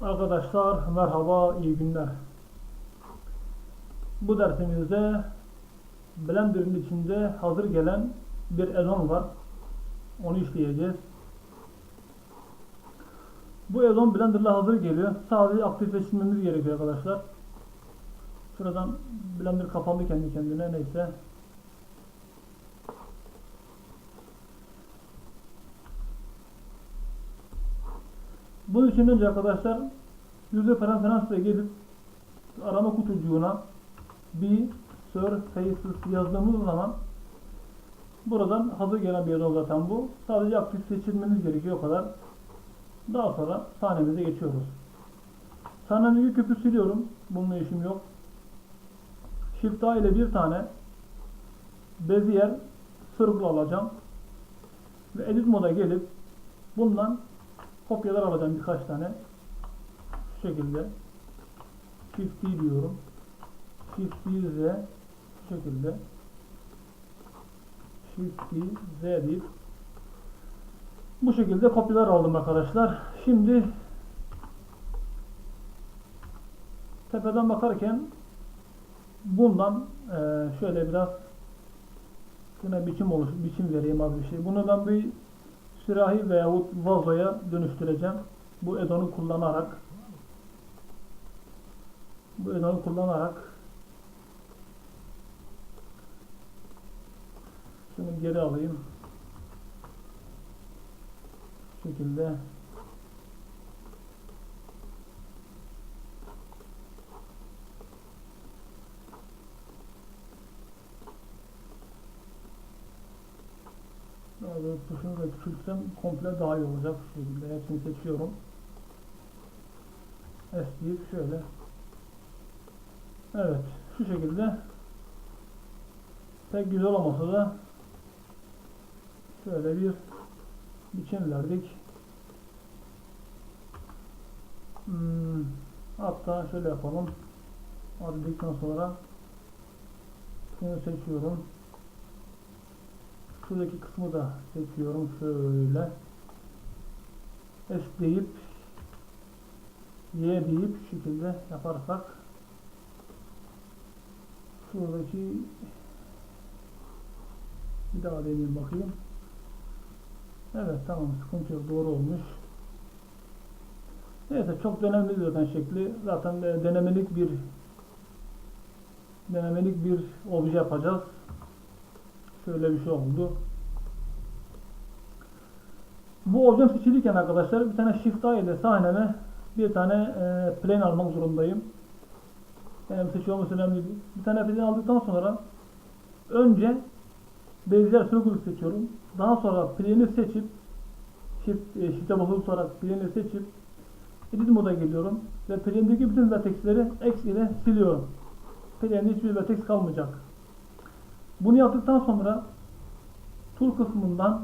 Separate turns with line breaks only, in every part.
Arkadaşlar merhaba, iyi günler. Bu dersimizde Blender'ın içinde hazır gelen bir ezon var. Onu işleyeceğiz. Bu ezon Blender'la hazır geliyor. Sadece aktifleştirmemiz gerekiyor arkadaşlar. Şuradan Blender kapandı kendi kendine neyse. Bunun için önce arkadaşlar yüzde preferensle gelip arama kutucuğuna bir surfaces yazdığımız zaman buradan hazır gelen bir yazı zaten bu. Sadece aktif seçilmeniz gerekiyor o kadar. Daha sonra sahnemize geçiyoruz. Sahnemdeki küpü siliyorum. Bununla işim yok. Shift A ile bir tane Bezier Circle alacağım. Ve Edit moda gelip bundan kopyalar alacağım birkaç tane. Şu şekilde. Shift D diyorum. Shift D Z şu şekilde. Shift D Z deyip bu şekilde kopyalar aldım arkadaşlar. Şimdi tepeden bakarken bundan şöyle biraz şuna biçim oluş biçim vereyim az bir şey. Bunu ben bir sürahi veyahut vazoya dönüştüreceğim. Bu edonu kullanarak bu edonu kullanarak şunu geri alayım. Şu şekilde Daha böyle tuşunu da küçültsem komple daha iyi olacak şu şekilde. Hepsini seçiyorum. S deyip şöyle. Evet. Şu şekilde pek güzel olmasa da şöyle bir biçim verdik. Hmm, hatta şöyle yapalım. Aldıktan sonra şunu seçiyorum. Şuradaki kısmı da seçiyorum şöyle. S deyip Y deyip şu şekilde yaparsak şuradaki bir daha deneyeyim bakayım. Evet tamam sıkıntı yok doğru olmuş. Neyse çok önemli zaten şekli. Zaten denemelik bir denemelik bir obje yapacağız. Şöyle bir şey oldu. Bu objem seçilirken arkadaşlar bir tane Shift A ile sahneme bir tane e, plane almak zorundayım. Benim seçiyor olması önemli değil. Bir tane plane aldıktan sonra önce Bezier Circle seçiyorum. Daha sonra plane'i seçip Shift, e, Shift'e basılı tutarak plane'i seçip Edit moda geliyorum ve plane'deki bütün vertexleri X ile siliyorum. Plane'de hiçbir vertex kalmayacak. Bunu yaptıktan sonra tool kısmından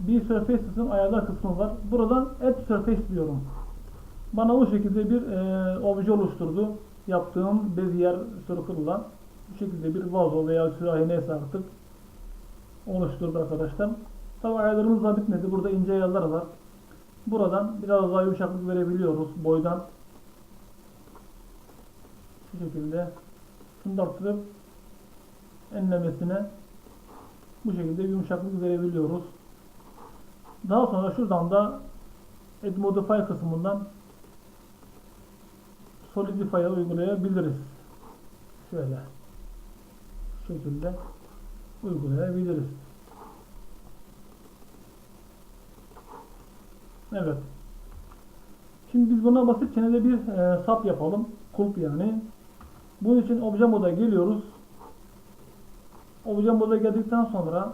bir surfaces'ın ayarlar kısmı var. Buradan add surface diyorum. Bana o şekilde bir e, obje oluşturdu. Yaptığım Bezier Circle'la bu şekilde bir vazo veya sürahi neyse artık oluşturdu arkadaşlar. Tabi ayarlarımız da bitmedi. Burada ince ayarlar var. Buradan biraz daha yumuşaklık verebiliyoruz boydan. Şu şekilde şunu da arttırıp enlemesine bu şekilde yumuşaklık verebiliyoruz. Daha sonra şuradan da Add Modify kısmından Solidify'a uygulayabiliriz. Şöyle. Şu şekilde uygulayabiliriz. Evet. Şimdi biz buna basitçe de bir e, sap yapalım. Kulp yani. Bunun için obje moda geliyoruz. Obje moda geldikten sonra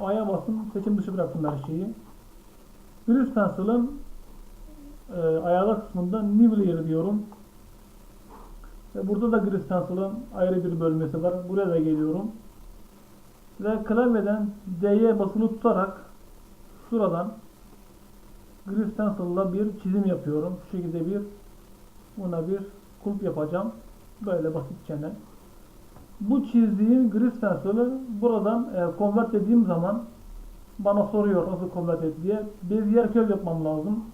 A'ya basın. Seçim dışı bıraktım her şeyi. Grease Pencil'ın e, ayarlar kısmında New Layer diyorum. Ve burada da Grease Pencil'ın ayrı bir bölmesi var. Buraya da geliyorum. Ve klavyeden D'ye basılı tutarak şuradan Grease Pencil'la bir çizim yapıyorum. Şu şekilde bir buna bir kulp yapacağım. Böyle basitçe. Bu çizdiğim Grease Pencil'ı buradan e, convert dediğim zaman bana soruyor nasıl convert et diye. Bezier curve yapmam lazım.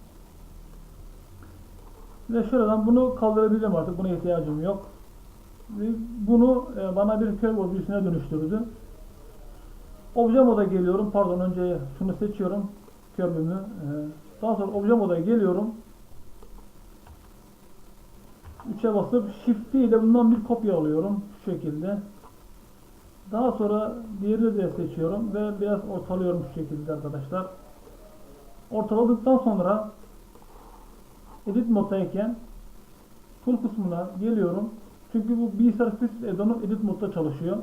Ve şuradan bunu kaldırabilirim artık. Buna ihtiyacım yok. Ve bunu e, bana bir curve objesine dönüştürdü. Obje moda geliyorum. Pardon önce şunu seçiyorum. Curve'ümü. E, daha sonra obje moda geliyorum. 3'e basıp Shift ile bundan bir kopya alıyorum. Şu şekilde. Daha sonra diğerini de seçiyorum ve biraz ortalıyorum şu şekilde arkadaşlar. Ortaladıktan sonra Edit moddayken Tool kısmına geliyorum. Çünkü bu B-Surface add-on'u Edit modda çalışıyor.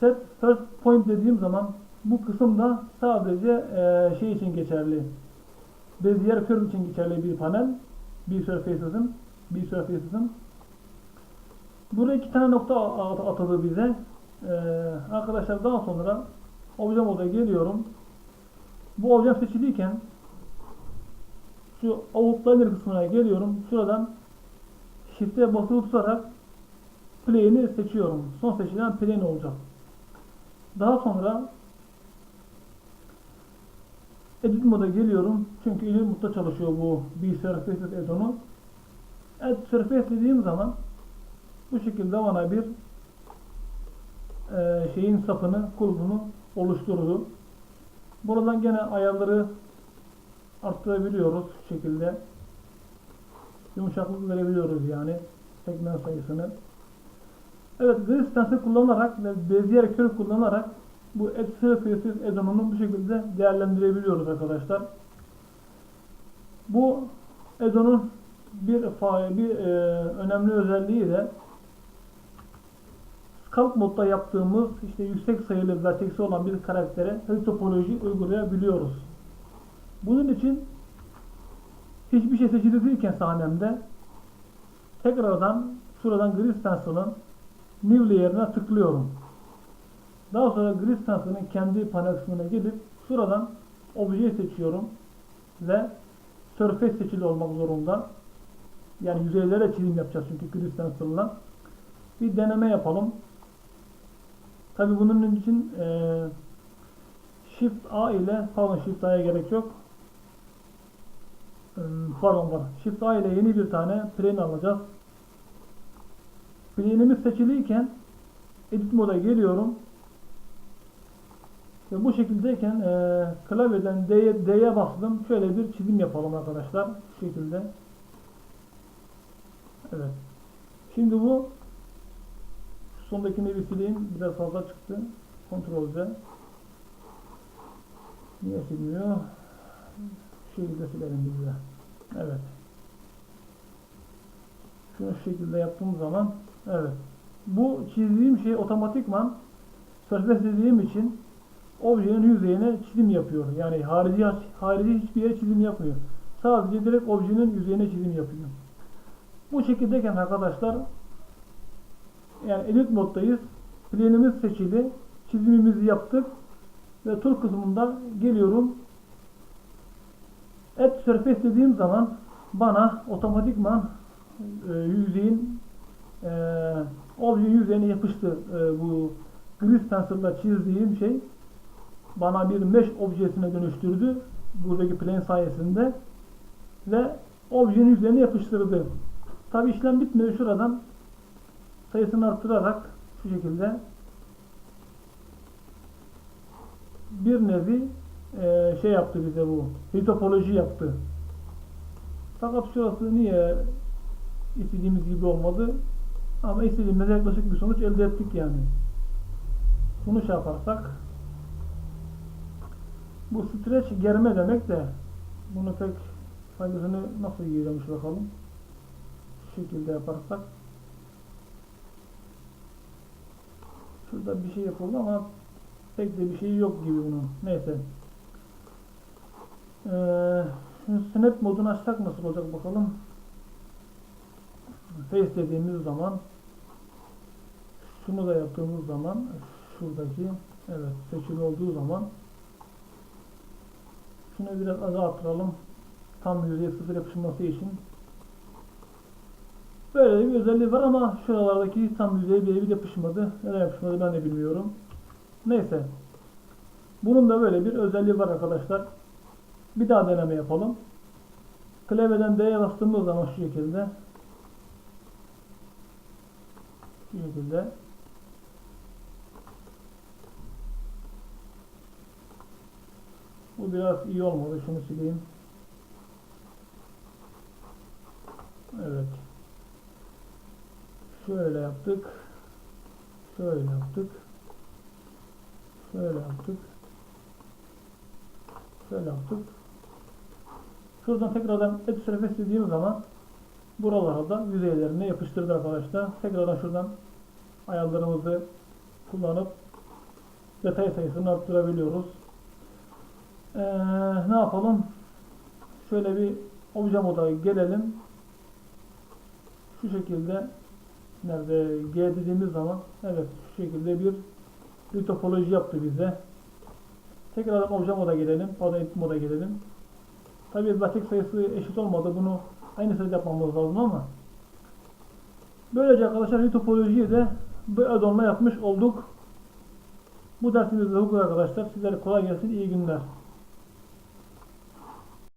Set First Point dediğim zaman bu kısımda sadece eee, şey için geçerli. Bezier Curve için geçerli bir panel. B-Surfaces'ın B-Surfaces'ın Buraya iki tane nokta atadı bize. Ee, arkadaşlar daha sonra obje moda geliyorum. Bu objem seçiliyken şu outliner kısmına geliyorum. Şuradan shift'e basılı tutarak plane'i seçiyorum. Son seçilen plane olacak. Daha sonra edit moda geliyorum. Çünkü edit modda çalışıyor bu B-Surfaces add-on'u. Add Surface dediğim zaman bu şekilde bana bir e, şeyin sapını, kulbunu oluşturdu. Buradan gene ayarları arttırabiliyoruz şu şekilde. Yumuşaklık verebiliyoruz yani segment sayısını. Evet, grid stencil kullanarak ve Bezier curve kullanarak bu Add Surfaces add-on'unu bu şekilde değerlendirebiliyoruz arkadaşlar. Bu add-on'un bir, bir e, önemli özelliği de Sculpt modda yaptığımız işte yüksek sayılı verteksi olan bir karaktere hız topoloji uygulayabiliyoruz. Bunun için hiçbir şey seçili değilken sahnemde tekrardan şuradan Grid Stencil'ın New Layer'ına tıklıyorum. Daha sonra Grid Stencil'ın kendi panel kısmına gelip şuradan objeyi seçiyorum ve Surface seçili olmak zorunda. Yani yüzeylere çizim yapacağız çünkü Grid Stencil'la. Bir deneme yapalım. Tabi bunun için e, Shift A ile pardon Shift A'ya gerek yok. Hmm, Pardon var. Shift A ile yeni bir tane plane alacağız. Plane'imiz seçiliyken Edit moda geliyorum. Ve bu şekildeyken e, klavyeden D'ye D'ye bastım. Şöyle bir çizim yapalım arkadaşlar. Şu şekilde. Evet. Şimdi bu sondakini bir sileyim. Biraz fazla çıktı. Ctrl Z. Niye silmiyor? Şu şekilde silelim biz de. Evet. Şunu şu şekilde yaptığım zaman evet. Bu çizdiğim şey otomatikman dediğim için objenin yüzeyine çizim yapıyor. Yani harici harici hiçbir yere çizim yapmıyor. Sadece direkt objenin yüzeyine çizim yapıyor. Bu şekildeyken arkadaşlar yani edit moddayız. Plane'imiz seçili. Çizimimizi yaptık. Ve tool kısmında geliyorum. Add surface dediğim zaman bana otomatikman e, yüzeyin e, obje yüzeyine yapıştı e, bu grid stencil'da çizdiğim şey bana bir mesh objesine dönüştürdü buradaki plane sayesinde ve objenin yüzeyine yapıştırdı. Tabi işlem bitmiyor. Şuradan sayısını arttırarak şu şekilde bir nevi e, şey yaptı bize bu. Litopoloji yaptı. Fakat şurası niye istediğimiz gibi olmadı? Ama istediğimiz yaklaşık bir sonuç elde ettik yani. Bunu şey yaparsak bu stretch germe demek de bunu pek faydasını nasıl giriyormuş bakalım. Şu şekilde yaparsak Şurada bir şey yapıldı ama pek de bir şey yok gibi bunun. Neyse. Ee, şimdi snap modunu açsak nasıl olacak bakalım. Face dediğimiz zaman şunu da yaptığımız zaman şuradaki evet seçili olduğu zaman şunu biraz azaltıralım. Tam yüzeye sıfır yapışması için Böyle bir özelliği var ama şuralardaki tam yüzeye birebir yapışmadı. Neden yapışmadı ben de bilmiyorum. Neyse. Bunun da böyle bir özelliği var arkadaşlar. Bir daha deneme yapalım. Klavyeden D'ye bastığımız zaman şu şekilde şu şekilde Bu biraz iyi olmadı. Şunu sileyim. Evet. Şöyle yaptık. Şöyle yaptık. Şöyle yaptık. Şöyle yaptık. Şuradan tekrardan et surface dediğim zaman buralara da yüzeylerine yapıştırdı arkadaşlar. Tekrardan şuradan ayarlarımızı kullanıp detay sayısını arttırabiliyoruz. Ee, ne yapalım? Şöyle bir obje moda gelelim. Şu şekilde nerede G dediğimiz zaman evet şu şekilde bir bir topoloji yaptı bize. Tekrardan obje moda gelelim. Pardon edit moda gelelim. Tabii vertex sayısı eşit olmadı. Bunu aynı sayıda yapmamız lazım ama böylece arkadaşlar bir topolojiyi de bu add-on'la yapmış olduk. Bu dersimizde hukuk arkadaşlar. Sizlere kolay gelsin. iyi günler.